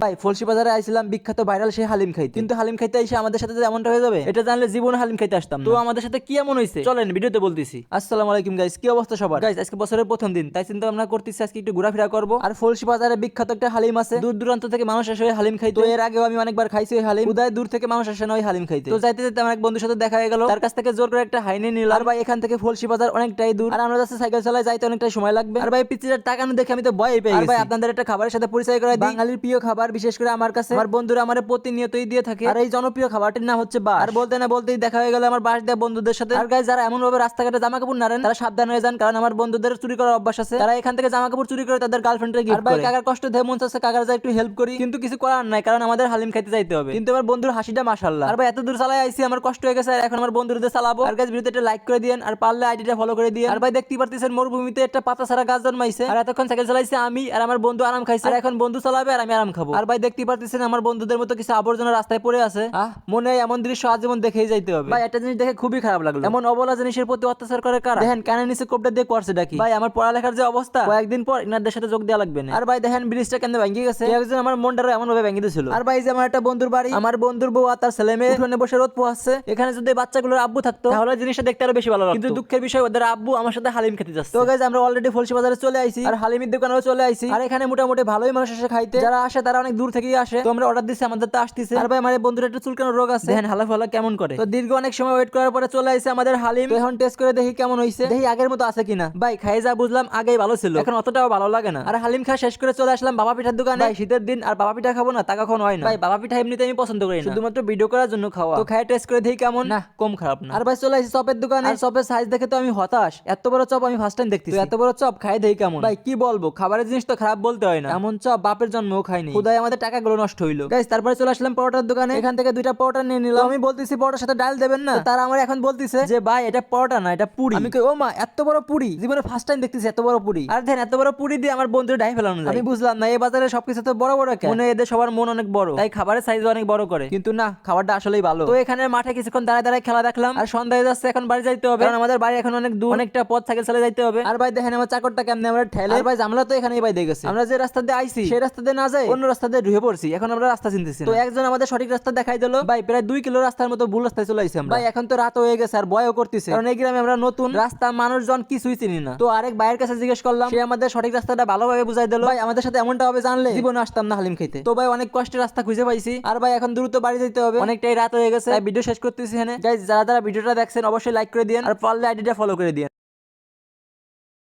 ভাই ফলসি বাজারে আইছিলাম বিখ্যাত ভাইরাল সেই হালিম খাইতে। কিন্তু হালিম খাইতে এসে আমাদের সাথে এমনটা হয়ে যাবে? এটা জানলে জীবনে হালিম খাইতে আসতাম তো আমাদের সাথে কি এমন হয়েছে চলেন ভিডিওতে বলতেছি। আসসালামু আলাইকুম গাইস কি অবস্থা সবার? গাইস আজকে বছরের প্রথম দিন তাই চিন্তা ভাবনা করতেছি আজকে একটু ঘোরাফেরা করব। আর ফলসি বাজারে বিখ্যাত একটা হালিম আছে। দূর দূরান্ত থেকে মানুষ আসে ওই হালিম খাইতে। তো এর আগেও আমি অনেকবার খাইছি ওই হালিম। উদয় দূর থেকে মানুষ আসে না ওই হালিম খাইতে। তো যাইতে যাইতে আমার এক বন্ধুর সাথে দেখা হয়ে গেল। তার কাছ থেকে জোর করে একটা হাইনে নিলাম। আর ভাই এখান থেকে ফলসি বাজার অনেকটাই দূর। আর আমরা যাচ্ছে সাইকেল চালায় যাইতে অনেকটাই সময় লাগবে। আর ভাই পিচিটার টাকা না দেখে আমি তো ভয় পেয়ে গেছি ভাই আপনাদের একটা খাবারের সাথে পরিচয় করে দিই। বাঙালির প্রিয় খাবার বিশেষ করে আমার কাছে। আমার বন্ধুরা আমার প্রতিনিয়তই দিয়ে থাকে। আর এই জনপ্রিয় খাবারটির নাম হচ্ছে বাস আর বলতে না বলতেই দেখা হয়ে গেল আমার বাস দেওয়া বন্ধুদের সাথে। আর গাইজ যারা এমন ভাবে রাস্তাঘাটে জামা কাপড় নাড়েন তারা সাবধান হয়ে যান কারণ আমার বন্ধুদের চুরি করার অভ্যাস আছে। তারা এখান থেকে জামা কাপড় চুরি করে তাদের গার্লফ্রেন্ডকে গিফট করে। কাকার কষ্ট দেহে মন চাচ্ছে কাকার যা একটু হেল্প করি। কিন্তু কিছু করার নাই কারণ আমাদের হালিম খাইতে যাইতে হবে। কিন্তু আমার বন্ধুর হাসিটা মাশাআল্লাহ। আর ভাই এত দূর চালাই আইছি আমার কষ্ট হয়ে গেছে আর এখন আমার বন্ধুদের চালাবো। আর গাইজ ভিডিওতে একটা লাইক করে দিয়েন আর পারলে আইডিটা ফলো করে দিয়েন। আর ভাই দেখতে পারতেছেন মরুভূমিতে একটা পাতা ছাড়া গাছ জন্মাইছে। আর এতক্ষণ সাইকেল চালাইছে আমি আর আমার বন্ধু আরাম খাইছে। আর এখন বন্ধু চালাবে আর আমি আরাম খাব। আর ভাই দেখতে পারতেছেন আমার বন্ধুদের মতো কিছু আবর্জনা রাস্তায় পড়ে আছে। আহ। মনে হয় এমন দৃশ্য আজীবন দেখেই যাইতে হবে। ভাই একটা জিনিস দেখে খুবই খারাপ লাগল। এমন অবলা জিনিসের প্রতি অত্যাচার করে কারা? দেখেন কানে নিচে কোপটা দিয়ে করছে ডাকি ভাই আমার পড়ালেখার যে অবস্থা। কয়েকদিন পর ইনারদের সাথে যোগ দেওয়া লাগবে না। আর ভাই দেখেন ব্রিজটা কেন ভেঙে গেছে? একজন আমার মনটা এমন ভাবে ভেঙে দিয়েছিল। আর ভাই যে আমার একটা বন্ধুর বাড়ি আমার বন্ধুর বউ আর তার ছেলে মেয়ে উঠোনে বসে রোদ পোহাচ্ছে। এখানে যদি বাচ্চাগুলোর আব্বু থাকতো তাহলে জিনিসটা দেখতে আরও বেশি ভালো লাগতো। কিন্তু দুঃখের বিষয় ওদের আব্বু আমার সাথে হালিম খেতে যাচ্ছে। তো গাইজ আমরা অলরেডি ফলসি বাজারে চলে আইছি। আর হালিমের দোকানেও চলে আইছি। আর এখানে মোটামুটি ভালোই মানুষ এসে খাইতে। যারা আসে তারা অনেক দূর থেকেই আসে। তো আমরা অর্ডার দিচ্ছি আমাদের তো আসতেছে। আর ভাই আমার বন্ধুর একটা চুলকানোর রোগ আছে। দেখেন হালা ফালা কেমন করে? তো দীর্ঘ অনেক সময় ওয়েট করার পরে চলে আইছে আমাদের হালিম। তো এখন টেস্ট করে দেখি কেমন হইছে। দেখি আগের মতো আছে কিনা। ভাই খাই যা বুঝলাম আগেই ভালো ছিল। এখন অতটাও ভালো লাগে না। আর হালিম খা শেষ করে চলে আসলাম বাবা পিঠার দোকানে। ভাই শীতের দিন আর বাবা পিঠা খাব না তা কখন হয় না। ভাই বাবা পিঠা এমনিতে আমি পছন্দ করি না। শুধুমাত্র ভিডিও করার জন্য খাওয়া। তো খাই টেস্ট করে দেখি কেমন। না কম খারাপ না। আর ভাই চলে আসি চপের দোকানে। আর চপের সাইজ দেখে তো আমি হতাশ। এত বড় চপ আমি ফার্স্ট টাইম দেখতেছি। এত বড় চপ খাই দেখি কেমন। ভাই কি বলব? খাবারের জিনিস তো খারাপ বলতে হয় না। এমন চপ বাপের জন্মও খাইনি খুদাই আমাদের টাকাগুলো নষ্ট হইল। গাইস তারপরে চলে আসলাম পরোটার দোকানে। এখান থেকে দুইটা পরোটা নিয়ে নিলাম। আমি বলতেছি পরোটার সাথে ডাল দেবেন না? তারা আমার এখন বলতেছে যে ভাই এটা পরোটা না এটা পুরি। আমি কই ও মা এত বড় পুরি? জীবনে ফার্স্ট টাইম দেখতেছি এত বড় পুরি। আর দেন এত বড় পুরি দিয়ে আমার বন্ধুর ডাই ফেলানো যায়। আমি বুঝলাম না এই বাজারে সবকিছু তো বড় বড় কেন? মনে এদের সবার মন অনেক বড়। তাই খাবারের সাইজ অনেক বড় করে। কিন্তু না খাবারটা আসলেই ভালো। তো এখানে মাঠে কিছুক্ষণ দাঁড়ায় দাঁড়ায় খেলা দেখলাম। আর সন্ধ্যা যাচ্ছে এখন বাড়ি যাইতে হবে। কারণ আমাদের বাড়ি এখন অনেক দূর। অনেকটা পথ সাইকেল চালিয়ে যাইতে হবে। আর ভাই দেখেন আমার চাকরটা কেমনে আমরা ঠেলে। আর ভাই জামলা তো এখানেই ভাই দেখেছি। আমরা যে রাস্তা দিয়ে আইছি সেই রাস্তা দিয়ে না যাই অন্য রাস্তা দিয়ে ঢুকে পড়ছি এখন আমরা রাস্তা চিনতেছি তো একজন আমাদের সঠিক রাস্তা দেখাই দিল। ভাই প্রায় দুই কিলো রাস্তার মতো ভুল রাস্তায় চলে আমরা। ভাই এখন তো রাত হয়ে গেছে আর ভয়ও করতেছে। কারণ এই গ্রামে আমরা নতুন রাস্তা মানুষজন কিছুই চিনি না। তো আরেক ভাইয়ের কাছে জিজ্ঞেস করলাম সে আমাদের সঠিক রাস্তাটা ভালোভাবে বুঝাই দিল। ভাই আমাদের সাথে এমনটা হবে জানলে জীবনে আসতাম না হালিম খেতে তো ভাই অনেক কষ্টের রাস্তা খুঁজে পাইছি। আর ভাই এখন দ্রুত বাড়ি যেতে হবে। অনেকটাই রাত হয়ে গেছে। ভিডিও শেষ করতেছি এখানে। Guys, যারা যারা ভিডিওটা দেখছেন অবশ্যই লাইক করে দিন আর পারলে আইডিটা ফলো করে দিন